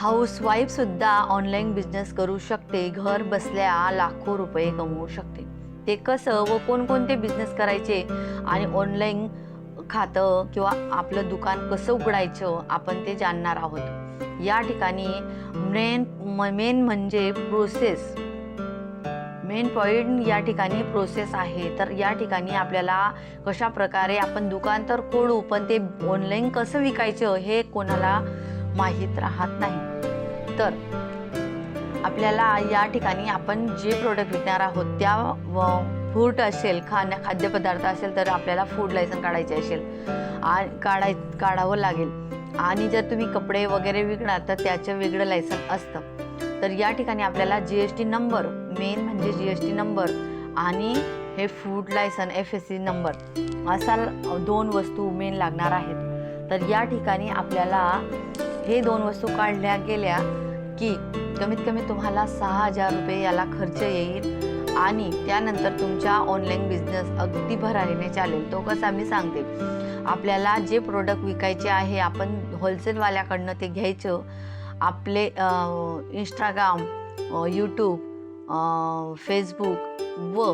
हाऊसवाईफसुद्धा online business करू शकते. घर बसल्या लाखो रुपये कमवू शकते. ते कसं व कोणकोणते बिझनेस करायचे आणि ऑनलाईन खातं किंवा आपलं दुकान कसं उघडायचं आपण ते जाणणार आहोत. या ठिकाणी मेन मेन म्हणजे प्रोसेस मेन पॉईंट या ठिकाणी प्रोसेस आहे. तर या ठिकाणी आपल्याला कशा प्रकारे आपण दुकान तर खोडू पण ते ऑनलाईन कसं विकायचं हे कोणाला माहीत राहत नाही. तर आपल्याला या ठिकाणी आपण जे प्रोडक्ट विकणार आहोत त्या फूड असेल खाण्या खाद्यपदार्थ असेल तर आपल्याला फूड लायसन काढायचे असेल. आणि काढाय काढावं लागेल. आणि जर तुम्ही कपडे वगैरे विकणार तर त्याचं वेगळं लायसन असतं. तर या ठिकाणी आपल्याला G S T number main म्हणजे जी एस टी नंबर आणि हे food licence F S C number असा दोन वस्तू मेन लागणार आहेत. तर या ठिकाणी आपल्याला हे दोन वस्तू काढल्या गेल्या की कमीत कमी तुम्हाला सहा हजार रुपये याला खर्च येईल आणि त्यानंतर तुमच्या ऑनलाईन बिझनेस अगदी भरारीने चालेल. तो कसा मी सांगते. आपल्याला जे प्रोडक्ट विकायचे आहे आपण होलसेलवाल्याकडनं ते घ्यायचं. आपले इंस्टाग्राम यूट्यूब फेसबुक व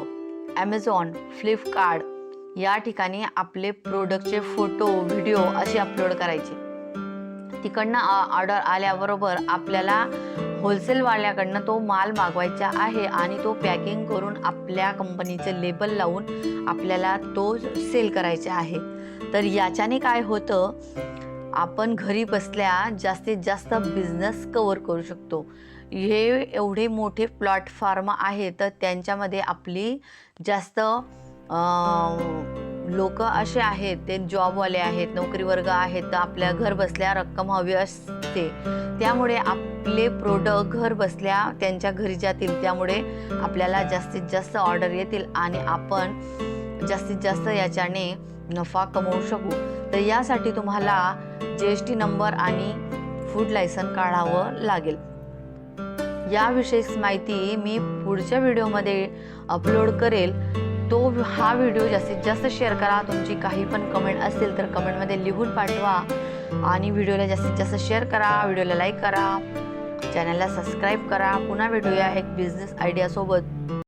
ॲमेझॉन फ्लिपकार्ट या ठिकाणी आपले प्रोडक्टचे फोटो व्हिडिओ असे अपलोड करायचे. तिकडनं ऑर्डर आल्याबरोबर आपल्याला होलसेलवाल्याकडनं तो माल मागवायचा आहे आणि तो पॅकिंग करून आपल्या कंपनीचे लेबल लावून आपल्याला तो सेल करायचा आहे. तर याच्याने काय होतं आपण घरी बसल्या जास्तीत जास्त बिझनेस कवर करू शकतो. हे एवढे मोठे प्लॅटफॉर्म आहे तर त्यांच्यामध्ये आपली जास्त लोक असे आहेत ते जॉबवाले आहेत नोकरी वर्ग आहेत तर आपल्या घर बसल्या रक्कम हवी असते. त्यामुळे आपले प्रोडक्ट घर बसल्या त्यांच्या घरी जातील. त्यामुळे आपल्याला जास्तीत जास्त ऑर्डर येतील आणि आपण जास्तीत जास्त याच्याने नफा कमवू शकू. तर यासाठी तुम्हाला जी एस टी नंबर आणि फूड लायसन काढावं लागेल. याविषयीच माहिती मी पुढच्या व्हिडिओमध्ये अपलोड करेल. तो हा व्हिडिओ जास्तीत जास्त शेअर करा. तुमची काही पण कमेंट असेल तर कमेंटमध्ये लिहून पाठवा. आणि व्हिडिओला जास्तीत जास्त शेअर करा. व्हिडिओला लाईक करा. चॅनलला सबस्क्राईब करा. पुन्हा भेटूया एक बिझनेस आयडियासोबत